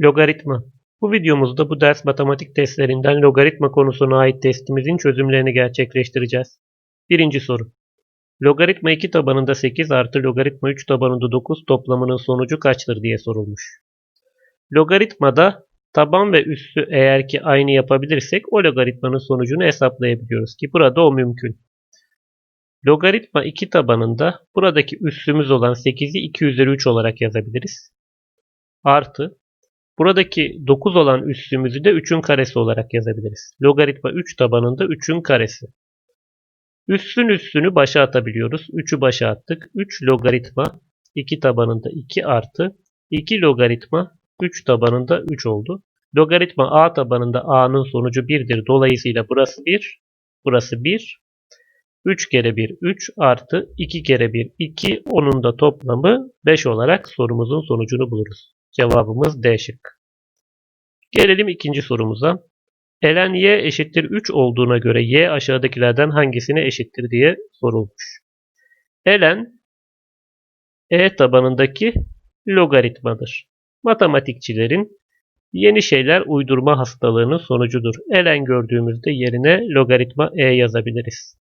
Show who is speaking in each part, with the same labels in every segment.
Speaker 1: Logaritma. Bu videomuzda bu ders matematik testlerinden logaritma konusuna ait testimizin çözümlerini gerçekleştireceğiz. Birinci soru. Logaritma 2 tabanında 8 artı logaritma 3 tabanında 9 toplamının sonucu kaçtır diye sorulmuş. Logaritmada taban ve üssü eğer ki aynı yapabilirsek o logaritmanın sonucunu hesaplayabiliyoruz ki burada o mümkün. Logaritma 2 tabanında buradaki üssümüz olan 8'i 2 üzeri 3 olarak yazabiliriz. Artı buradaki 9 olan üssümüzü de 3'ün karesi olarak yazabiliriz. Logaritma 3 tabanında 3'ün karesi. Üssün üssünü başa atabiliyoruz. 3'ü başa attık. 3 logaritma 2 tabanında 2 artı 2 logaritma 3 tabanında 3 oldu. Logaritma a tabanında a'nın sonucu 1'dir. Dolayısıyla burası 1, burası 1. 3 kere 1 3 artı 2 kere 1 2 onun da toplamı 5 olarak sorumuzun sonucunu buluruz. Cevabımız D şık. Gelelim ikinci sorumuza. Ln y eşittir 3 olduğuna göre y aşağıdakilerden hangisine eşittir diye sorulmuş. Ln e tabanındaki logaritmadır. Matematikçilerin yeni şeyler uydurma hastalığının sonucudur. Ln gördüğümüzde yerine logaritma e yazabiliriz.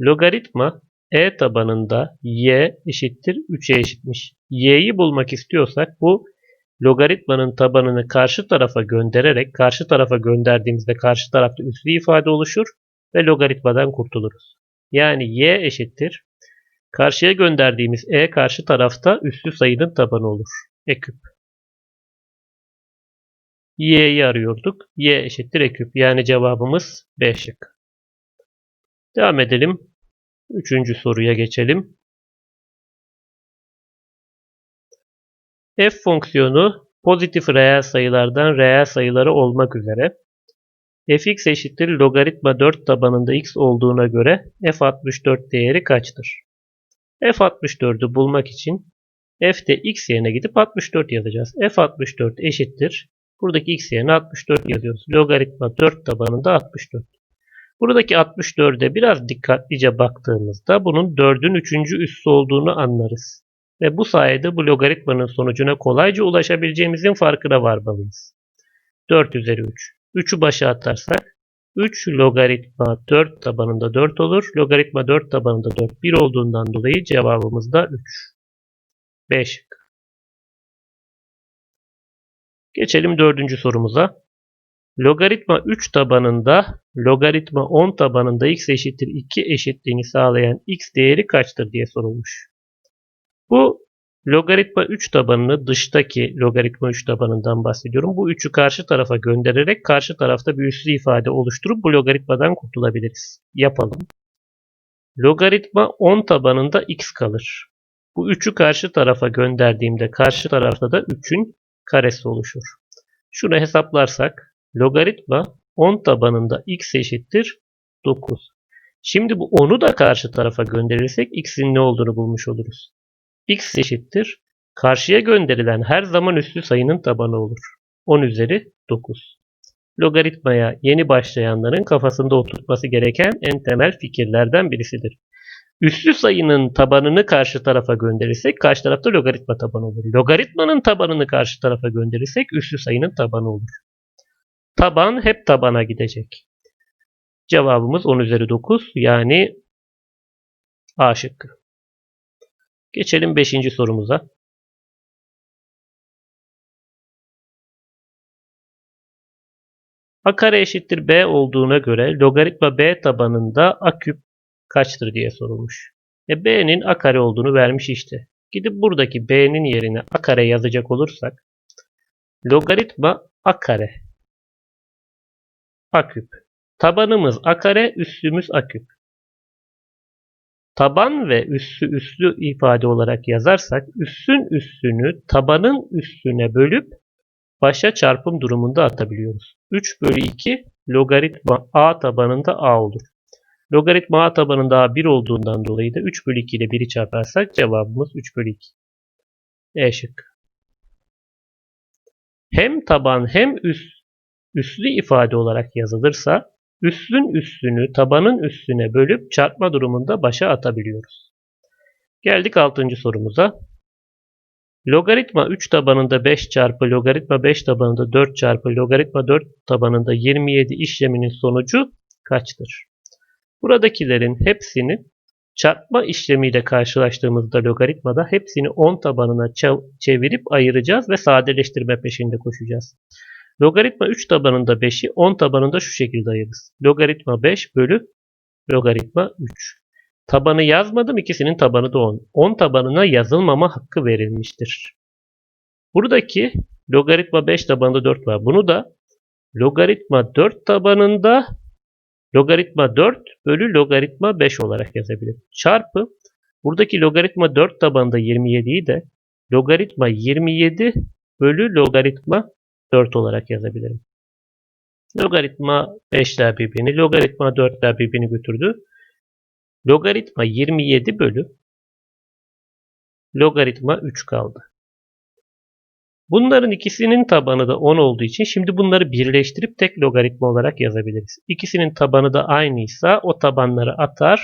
Speaker 1: Logaritma e tabanında y eşittir 3'e eşitmiş. y'yi bulmak istiyorsak bu logaritmanın tabanını karşı tarafa göndererek karşı tarafa gönderdiğimizde karşı tarafta üslü ifade oluşur ve logaritmadan kurtuluruz. Yani y eşittir. Karşıya gönderdiğimiz e karşı tarafta üslü sayının tabanı olur. E küp. y'yi arıyorduk. y eşittir e küp. Yani cevabımız B şık. Devam edelim. Üçüncü soruya geçelim. F fonksiyonu pozitif reel sayılardan reel sayıları olmak üzere fx eşittir logaritma 4 tabanında x olduğuna göre f64 değeri kaçtır? f64'ü bulmak için f'de x yerine gidip 64 yazacağız. f64 eşittir. Buradaki x yerine 64 yazıyoruz. Logaritma 4 tabanında 64. Buradaki 64'e biraz dikkatlice baktığımızda bunun 4'ün 3. üssü olduğunu anlarız. Ve bu sayede bu logaritmanın sonucuna kolayca ulaşabileceğimizin farkına varmalıyız. 4 üzeri 3. 3'ü başa atarsak 3 logaritma 4 tabanında 4 olur. Logaritma 4 tabanında 4 1 olduğundan dolayı cevabımız da 3. 5. Geçelim dördüncü sorumuza. Logaritma 3 tabanında logaritma 10 tabanında x eşittir 2 eşitliğini sağlayan x değeri kaçtır diye sorulmuş. Bu logaritma 3 tabanını dıştaki logaritma 3 tabanından bahsediyorum. Bu 3'ü karşı tarafa göndererek karşı tarafta bir üslü ifade oluşturup bu logaritmadan kurtulabiliriz. Yapalım. Logaritma 10 tabanında x kalır. Bu 3'ü karşı tarafa gönderdiğimde karşı tarafta da 3'ün karesi oluşur. Şunu hesaplarsak logaritma 10 tabanında x eşittir 9. Şimdi bu 10'u da karşı tarafa gönderirsek x'in ne olduğunu bulmuş oluruz. X eşittir. Karşıya gönderilen her zaman üslü sayının tabanı olur. 10 üzeri 9. Logaritmaya yeni başlayanların kafasında oturtması gereken en temel fikirlerden birisidir. Üslü sayının tabanını karşı tarafa gönderirsek karşı tarafta logaritma tabanı olur. Logaritmanın tabanını karşı tarafa gönderirsek üslü sayının tabanı olur. Taban hep tabana gidecek. Cevabımız 10 üzeri 9 yani A şıkkı. Geçelim 5. sorumuza. A kare eşittir B olduğuna göre logaritma B tabanında A küp kaçtır diye sorulmuş. E B'nin A kare olduğunu vermiş işte. Gidip buradaki B'nin yerine A kare yazacak olursak logaritma A kare A küp. Tabanımız A kare, üssümüz A küp. Taban ve üssü üslü ifade olarak yazarsak üssün üssünü tabanın üstüne bölüp başa çarpım durumunda atabiliyoruz. 3 bölü 2 logaritma A tabanında A olur. Logaritma A tabanında A 1 olduğundan dolayı da 3 bölü 2 ile 1'i çarparsak cevabımız 3 bölü 2. E şık. Hem taban hem üst üslü ifade olarak yazılırsa üslün üstünü tabanın üstüne bölüp çarpma durumunda başa atabiliyoruz. Geldik 6. sorumuza. Logaritma 3 tabanında 5 çarpı logaritma 5 tabanında 4 çarpı logaritma 4 tabanında 27 işleminin sonucu kaçtır? Buradakilerin hepsini çarpma işlemiyle karşılaştığımızda logaritmada hepsini 10 tabanına çevirip ayıracağız ve sadeleştirme peşinde koşacağız. Logaritma 3 tabanında 5'i 10 tabanında şu şekilde ayırırız. Logaritma 5 bölü logaritma 3. Tabanı yazmadım. ikisinin tabanı da 10. 10 tabanına yazılmama hakkı verilmiştir. Buradaki logaritma 5 tabanında 4 var. Bunu da logaritma 4 tabanında logaritma 4 bölü logaritma 5 olarak yazabilirim. Çarpı buradaki logaritma 4 tabanında 27'yi de logaritma 27 bölü logaritma 4 olarak yazabilirim. Logaritma 5'ler birbirini, logaritma 4'ler birbirini götürdü. Logaritma 27 bölü logaritma 3 kaldı. Bunların ikisinin tabanı da 10 olduğu için şimdi bunları birleştirip tek logaritma olarak yazabiliriz. İkisinin tabanı da aynıysa o tabanları atar.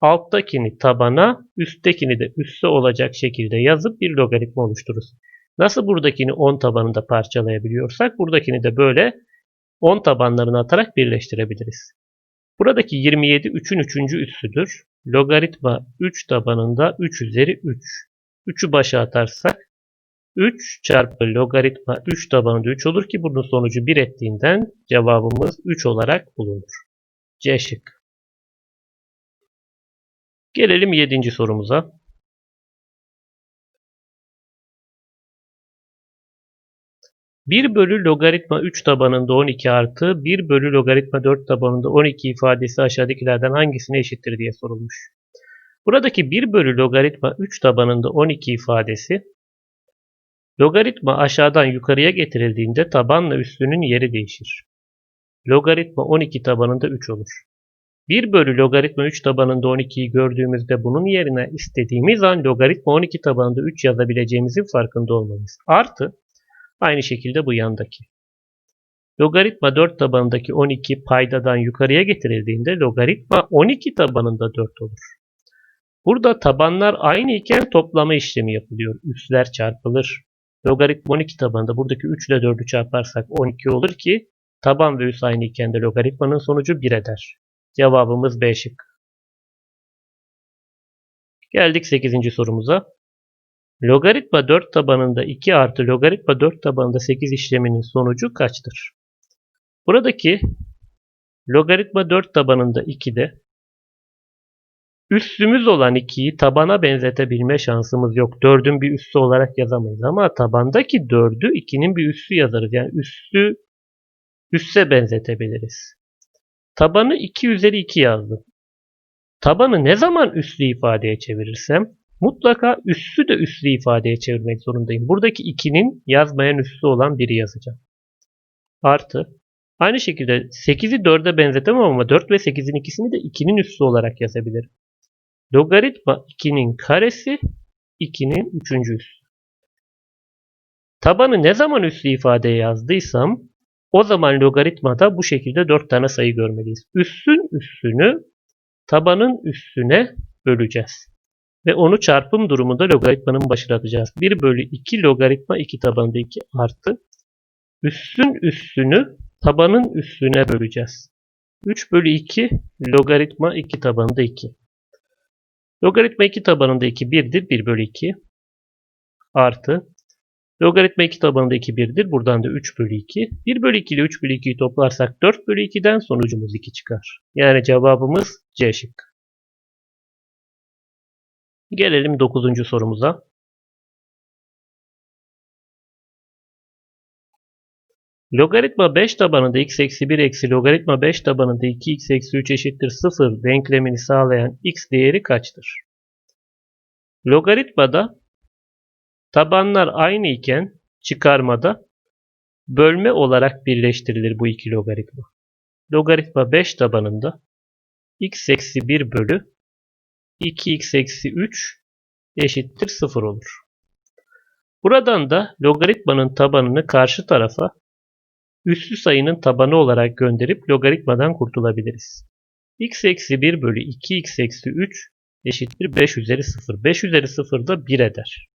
Speaker 1: Alttakini tabana, üsttekini de üste olacak şekilde yazıp bir logaritma oluştururuz. Nasıl buradakini 10 tabanında parçalayabiliyorsak buradakini de böyle 10 tabanlarını atarak birleştirebiliriz. Buradaki 27 3'ün 3. üssüdür. Logaritma 3 tabanında 3 üzeri 3. 3'ü başa atarsak 3 çarpı logaritma 3 tabanında 3 olur ki bunun sonucu 1 ettiğinden cevabımız 3 olarak bulunur. C şık. Gelelim 7. sorumuza. 1 bölü logaritma 3 tabanında 12 artı 1 bölü logaritma 4 tabanında 12 ifadesi aşağıdakilerden hangisine eşittir diye sorulmuş. Buradaki 1 bölü logaritma 3 tabanında 12 ifadesi logaritma aşağıdan yukarıya getirildiğinde tabanla üstünün yeri değişir. Logaritma 12 tabanında 3 olur. 1 bölü logaritma 3 tabanında 12'yi gördüğümüzde bunun yerine istediğimiz an logaritma 12 tabanında 3 yazabileceğimizin farkında olmalıyız. Artı Aynı şekilde bu yandaki. Logaritma 4 tabanındaki 12 paydadan yukarıya getirildiğinde logaritma 12 tabanında 4 olur. Burada tabanlar aynı iken toplama işlemi yapılıyor. Üsler çarpılır. Logaritma 12 tabanında buradaki 3 ile 4'ü çarparsak 12 olur ki taban ve üs aynı iken de logaritmanın sonucu 1 eder. Cevabımız B şık. Geldik 8. sorumuza. Logaritma 4 tabanında 2 artı logaritma 4 tabanında 8 işleminin sonucu kaçtır? Buradaki logaritma 4 tabanında 2'de üssümüz olan 2'yi tabana benzetebilme şansımız yok. 4'ün bir üssü olarak yazamayız ama tabandaki 4'ü 2'nin bir üssü yazarız. Yani üssü üsse benzetebiliriz. Tabanı 2 üzeri 2 yazdım. Tabanı ne zaman üslü ifadeye çevirirsem Mutlaka üssü de üslü ifadeye çevirmek zorundayım. Buradaki 2'nin yazmayan üssü olan biri yazacağım. Artı. Aynı şekilde 8'i 4'e benzetemem ama 4 ve 8'in ikisini de 2'nin üssü olarak yazabilirim. Logaritma 2'nin karesi 2'nin 3. üssü. Tabanı ne zaman üslü ifadeye yazdıysam o zaman logaritmada bu şekilde 4 tane sayı görmeliyiz. Üssün üssünü tabanın üstüne böleceğiz. Ve onu çarpım durumunda logaritmanın başına atacağız. 1 bölü 2 logaritma 2 tabanında 2 artı. Üssün üssünü tabanın üstüne böleceğiz. 3 bölü 2 logaritma 2 tabanında 2. Logaritma 2 tabanında 2 1'dir. 1 bölü 2 artı. Logaritma 2 tabanında 2 1'dir. Buradan da 3 bölü 2. 1 bölü 2 ile 3 bölü 2'yi toplarsak 4 bölü 2'den sonucumuz 2 çıkar. Yani cevabımız C şıkkı. Gelelim 9. sorumuza. Logaritma 5 tabanında x eksi 1 eksi logaritma 5 tabanında 2x eksi 3 eşittir 0 denklemini sağlayan x değeri kaçtır? Logaritmada tabanlar aynı iken çıkarmada bölme olarak birleştirilir bu iki logaritma. Logaritma 5 tabanında x eksi 1 bölü 2x eksi 3 eşittir 0 olur. Buradan da logaritmanın tabanını karşı tarafa üssü sayının tabanı olarak gönderip logaritmadan kurtulabiliriz. x eksi 1 bölü 2x eksi 3 eşittir 5 üzeri 0. 5 üzeri 0 da 1 eder.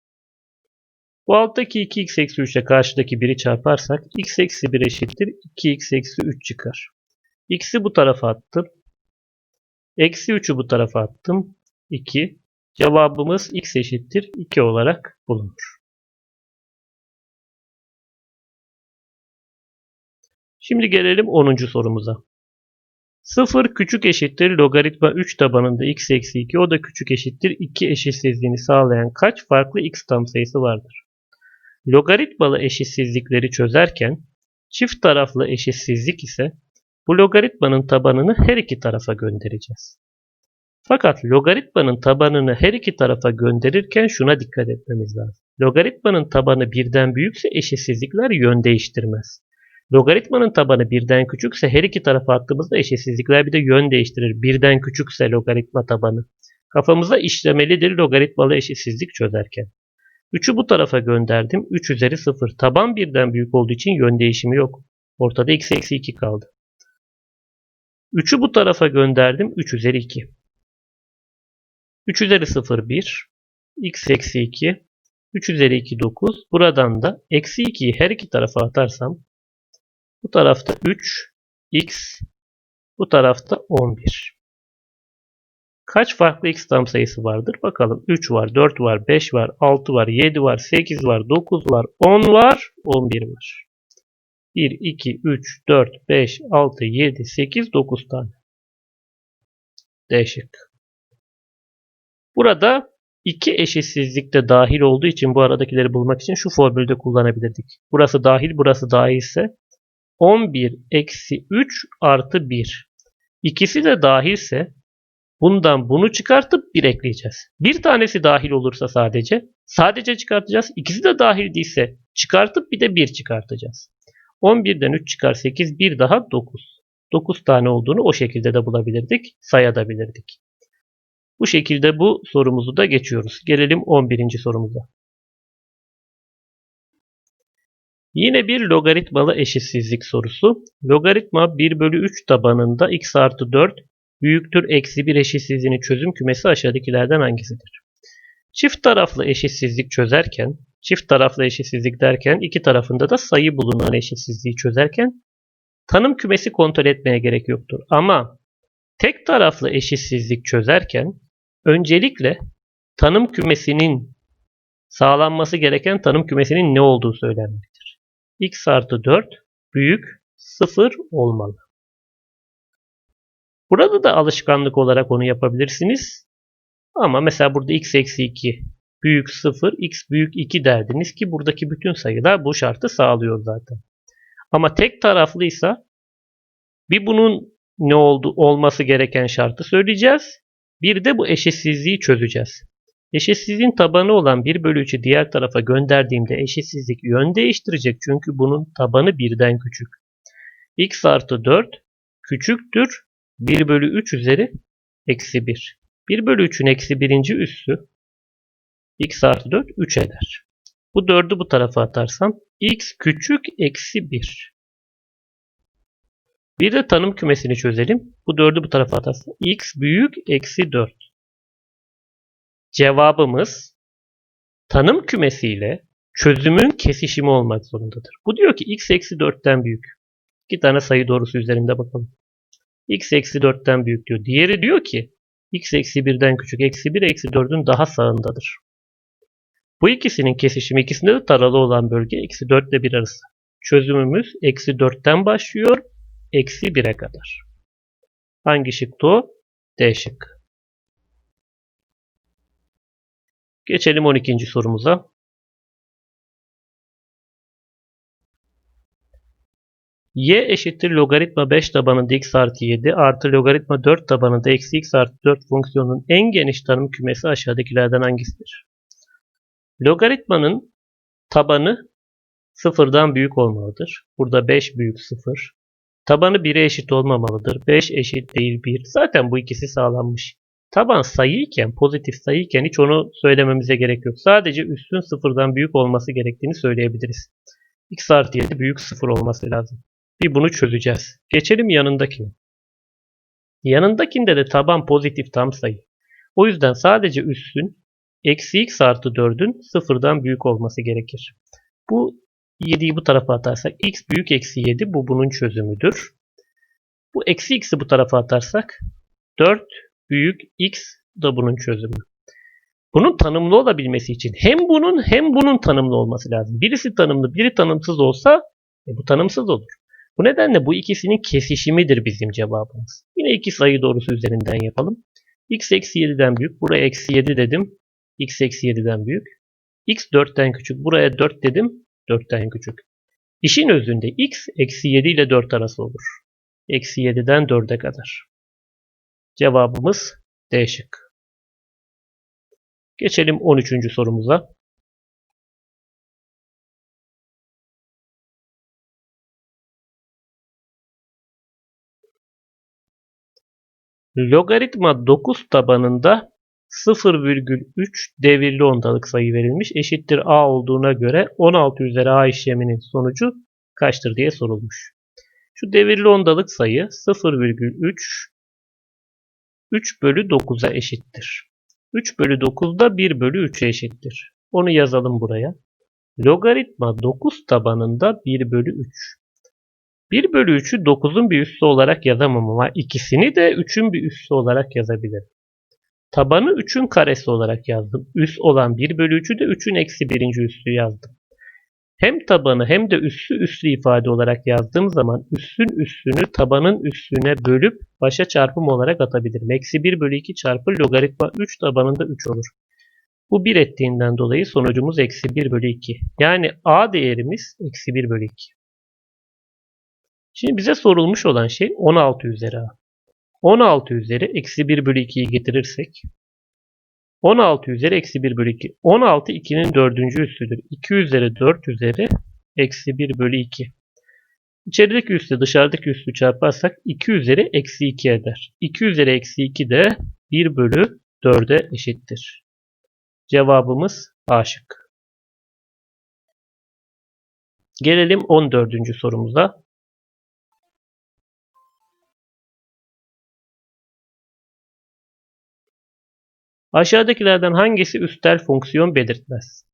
Speaker 1: Bu alttaki 2x eksi 3 ile karşıdaki 1'i çarparsak x eksi 1 eşittir 2x eksi 3 çıkar. x'i bu tarafa attım. Eksi 3'ü bu tarafa attım. 2. Cevabımız x eşittir 2 olarak bulunur. Şimdi gelelim 10. sorumuza. 0 küçük eşittir logaritma 3 tabanında x eksi 2 o da küçük eşittir 2 eşitsizliğini sağlayan kaç farklı x tam sayısı vardır? Logaritmalı eşitsizlikleri çözerken çift taraflı eşitsizlik ise bu logaritmanın tabanını her iki tarafa göndereceğiz. Fakat logaritmanın tabanını her iki tarafa gönderirken şuna dikkat etmemiz lazım. Logaritmanın tabanı birden büyükse eşitsizlikler yön değiştirmez. Logaritmanın tabanı birden küçükse her iki tarafa attığımızda eşitsizlikler bir de yön değiştirir. Birden küçükse logaritma tabanı. Kafamıza işlemelidir logaritmalı eşitsizlik çözerken. 3'ü bu tarafa gönderdim. 3 üzeri 0. Taban birden büyük olduğu için yön değişimi yok. Ortada x eksi 2 kaldı. 3'ü bu tarafa gönderdim. 3 üzeri 2. 3 üzeri 0 1. x eksi 2. 3 üzeri 2 9. Buradan da eksi 2'yi her iki tarafa atarsam bu tarafta 3 x bu tarafta 11. Kaç farklı x tam sayısı vardır? Bakalım 3 var, 4 var, 5 var, 6 var, 7 var, 8 var, 9 var, 10 var, 11 var. 1, 2, 3, 4, 5, 6, 7, 8, 9 tane. D şıkkı. Burada iki eşitsizlik de dahil olduğu için bu aradakileri bulmak için şu formülü de kullanabilirdik. Burası dahil, burası dahil ise 11 eksi 3 artı 1. İkisi de dahilse bundan bunu çıkartıp 1 ekleyeceğiz. Bir tanesi dahil olursa sadece sadece çıkartacağız. İkisi de dahil değilse çıkartıp bir de 1 çıkartacağız. 11'den 3 çıkar 8 bir daha 9. 9 tane olduğunu o şekilde de bulabilirdik. Sayabilirdik. Bu şekilde bu sorumuzu da geçiyoruz. Gelelim 11. sorumuza. Yine bir logaritmalı eşitsizlik sorusu. Logaritma 1 bölü 3 tabanında x artı 4 büyüktür eksi 1 eşitsizliğinin çözüm kümesi aşağıdakilerden hangisidir? Çift taraflı eşitsizlik çözerken, çift taraflı eşitsizlik derken iki tarafında da sayı bulunan eşitsizliği çözerken tanım kümesi kontrol etmeye gerek yoktur. Ama tek taraflı eşitsizlik çözerken öncelikle tanım kümesinin sağlanması gereken tanım kümesinin ne olduğu söylenmelidir. x artı 4 büyük 0 olmalı. Burada da alışkanlık olarak onu yapabilirsiniz. Ama mesela burada x eksi 2 büyük 0, x büyük 2 derdiniz ki buradaki bütün sayılar bu şartı sağlıyor zaten. Ama tek taraflıysa bir bunun ne oldu olması gereken şartı söyleyeceğiz. Bir de bu eşitsizliği çözeceğiz. Eşitsizliğin tabanı olan 1 bölü 3'ü diğer tarafa gönderdiğimde eşitsizlik yön değiştirecek. Çünkü bunun tabanı birden küçük. x artı 4 küçüktür 1 bölü 3 üzeri eksi 1. 1 bölü 3'ün eksi birinci üssü x artı 4 3 eder. Bu 4'ü bu tarafa atarsam x küçük eksi 1. Bir de tanım kümesini çözelim. Bu 4'ü bu tarafa atarsam x büyük eksi 4. Cevabımız tanım kümesiyle çözümün kesişimi olmak zorundadır. Bu diyor ki x eksi 4'ten büyük. İki tane sayı doğrusu üzerinde bakalım. x eksi 4'ten büyük diyor. Diğeri diyor ki x eksi 1'den küçük. Eksi 1 eksi 4'ün daha sağındadır. Bu ikisinin kesişimi ikisinde de taralı olan bölge eksi 4 ile 1 arası. Çözümümüz eksi 4'ten başlıyor. Eksi 1'e kadar. Hangi şıktı? D şıkkı. Geçelim 12. sorumuza. y eşittir logaritma 5 tabanında x artı 7 artı logaritma 4 tabanında eksi x artı 4 fonksiyonunun en geniş tanım kümesi aşağıdakilerden hangisidir? Logaritmanın tabanı sıfırdan büyük olmalıdır. Burada 5 büyük 0. Tabanı 1'e eşit olmamalıdır. 5 eşit değil 1. Zaten bu ikisi sağlanmış. Taban sayıyken, pozitif sayıyken hiç onu söylememize gerek yok. Sadece üstün sıfırdan büyük olması gerektiğini söyleyebiliriz. x artı 7 büyük 0 olması lazım. Bir bunu çözeceğiz. Geçelim yanındakine. Yanındakinde de taban pozitif tam sayı. O yüzden sadece üssün eksi x artı 4'ün sıfırdan büyük olması gerekir. Bu 7'yi bu tarafa atarsak x büyük eksi 7 bu bunun çözümüdür. Bu eksi x'i bu tarafa atarsak 4 büyük x da bunun çözümü. Bunun tanımlı olabilmesi için hem bunun hem bunun tanımlı olması lazım. Birisi tanımlı, biri tanımsız olsa e, bu tanımsız olur. Bu nedenle bu ikisinin kesişimidir bizim cevabımız. Yine iki sayı doğrusu üzerinden yapalım. x eksi 7'den büyük. Buraya eksi 7 dedim. x eksi 7'den büyük. x 4'ten küçük. Buraya 4 dedim. 4'ten küçük. İşin özünde x eksi 7 ile 4 arası olur. Eksi 7'den 4'e kadar. Cevabımız D şıkkı. Geçelim 13. sorumuza. Logaritma 9 tabanında 0,3 devirli ondalık sayı verilmiş. Eşittir a olduğuna göre 16 üzeri a işleminin sonucu kaçtır diye sorulmuş. Şu devirli ondalık sayı 0,3 3 bölü 9'a eşittir. 3 bölü 9 da 1 bölü 3'e eşittir. Onu yazalım buraya. Logaritma 9 tabanında 1 bölü 3. 1 bölü 3'ü 9'un bir üssü olarak yazamam ama ikisini de 3'ün bir üssü olarak yazabilirim. Tabanı 3'ün karesi olarak yazdım. Üs olan 1 bölü 3'ü de 3'ün eksi 1. üssü yazdım. Hem tabanı hem de üssü üslü ifade olarak yazdığım zaman üssün üssünü tabanın üssüne bölüp başa çarpım olarak atabilirim. Eksi 1 bölü 2 çarpı logaritma 3 tabanında 3 olur. Bu 1 ettiğinden dolayı sonucumuz eksi 1 bölü 2. Yani a değerimiz eksi 1 bölü 2. Şimdi bize sorulmuş olan şey 16 üzeri a. 16 üzeri eksi 1 bölü 2'yi getirirsek 16 üzeri eksi 1 bölü 2. 16 2'nin dördüncü üssüdür. 2 üzeri 4 üzeri eksi 1 bölü 2. İçerideki üssü dışarıdaki üssü çarparsak 2 üzeri eksi 2 eder. 2 üzeri eksi 2 de 1 bölü 4'e eşittir. Cevabımız A şıkkı. Gelelim 14. sorumuza. Aşağıdakilerden hangisi üstel fonksiyon belirtmez?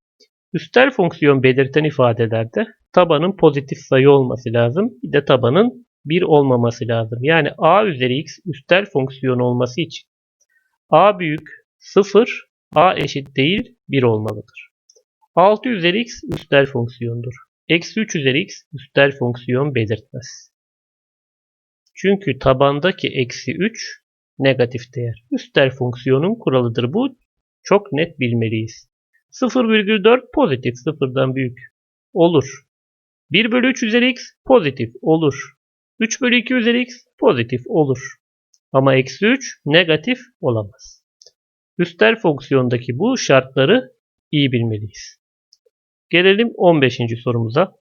Speaker 1: Üstel fonksiyon belirten ifadelerde tabanın pozitif sayı olması lazım. Bir de tabanın 1 olmaması lazım. Yani a üzeri x üstel fonksiyon olması için a büyük 0, a eşit değil 1 olmalıdır. 6 üzeri x üstel fonksiyondur. Eksi 3 üzeri x üstel fonksiyon belirtmez. Çünkü tabandaki eksi 3 negatif değer. Üstel fonksiyonun kuralıdır bu. Çok net bilmeliyiz. 0,4 pozitif sıfırdan büyük. Olur. 1 bölü 3 üzeri x pozitif olur. 3 bölü 2 üzeri x pozitif olur. Ama eksi 3 negatif olamaz. Üstel fonksiyondaki bu şartları iyi bilmeliyiz. Gelelim 15. sorumuza.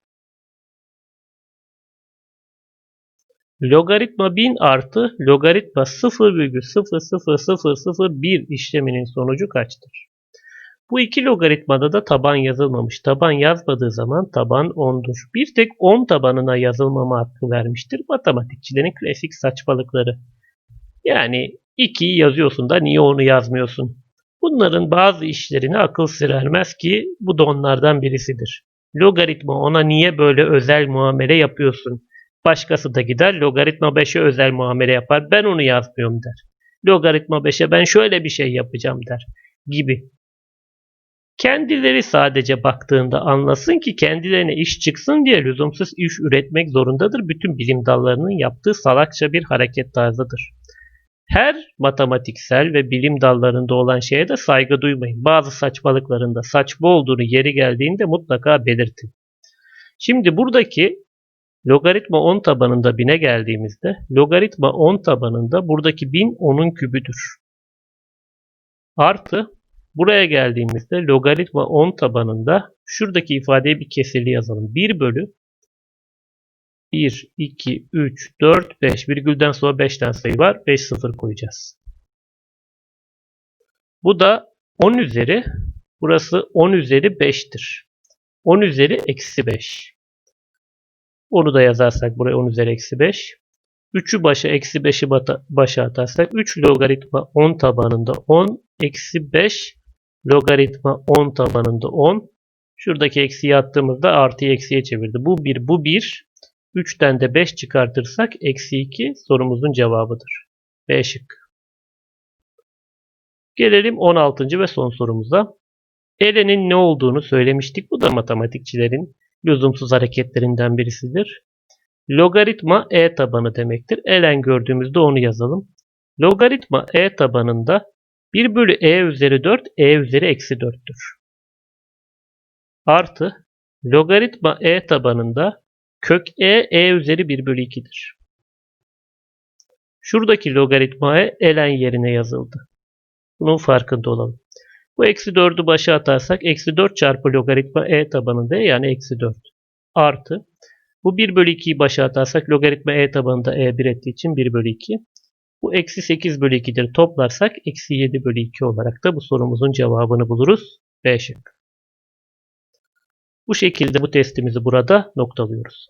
Speaker 1: Logaritma 1000 artı logaritma 0,00001 işleminin sonucu kaçtır? Bu iki logaritmada da taban yazılmamış. Taban yazmadığı zaman taban 10'dur. Bir tek 10 tabanına yazılmama hakkı vermiştir. Matematikçilerin klasik saçmalıkları. Yani 2'yi yazıyorsun da niye onu yazmıyorsun? Bunların bazı işlerine akıl sır ermez ki bu da onlardan birisidir. Logaritma ona niye böyle özel muamele yapıyorsun? Başkası da gider logaritma 5'e özel muamele yapar. Ben onu yazmıyorum der. Logaritma 5'e ben şöyle bir şey yapacağım der. Gibi. Kendileri sadece baktığında anlasın ki kendilerine iş çıksın diye lüzumsuz iş üretmek zorundadır. Bütün bilim dallarının yaptığı salakça bir hareket tarzıdır. Her matematiksel ve bilim dallarında olan şeye de saygı duymayın. Bazı saçmalıklarında saçma olduğunu yeri geldiğinde mutlaka belirtin. Şimdi buradaki Logaritma 10 tabanında 1000'e geldiğimizde logaritma 10 tabanında buradaki 1000 10'un kübüdür. Artı buraya geldiğimizde logaritma 10 tabanında şuradaki ifadeyi bir kesirli yazalım. 1 bölü 1, 2, 3, 4, 5 virgülden sonra 5'ten sayı var. 5 sıfır koyacağız. Bu da 10 üzeri burası 10 üzeri 5'tir. 10 üzeri eksi 5. Onu da yazarsak buraya 10 üzeri eksi 5. 3'ü başa eksi 5'i başa atarsak 3 logaritma 10 tabanında 10 eksi 5 Logaritma 10 tabanında 10. Şuradaki eksiği attığımızda artıyı eksiye çevirdi. Bu 1, bu 1. 3'ten de 5 çıkartırsak eksi 2 sorumuzun cevabıdır. B şıkkı. Gelelim 16. ve son sorumuza. Elenin ne olduğunu söylemiştik. Bu da matematikçilerin lüzumsuz hareketlerinden birisidir. Logaritma e tabanı demektir. Elen gördüğümüzde onu yazalım. Logaritma e tabanında 1 bölü e üzeri 4 e üzeri eksi 4'tür. Artı logaritma e tabanında kök e e üzeri 1 bölü 2'dir. Şuradaki logaritma e elen yerine yazıldı. Bunun farkında olalım. Bu eksi 4'ü başa atarsak eksi 4 çarpı logaritma e tabanında e yani eksi 4 artı bu 1 bölü 2'yi başa atarsak logaritma e tabanında e 1 ettiği için 1 bölü 2. Bu eksi 8 bölü 2'dir toplarsak eksi 7 bölü 2 olarak da bu sorumuzun cevabını buluruz. B şıkkı. Bu şekilde bu testimizi burada noktalıyoruz.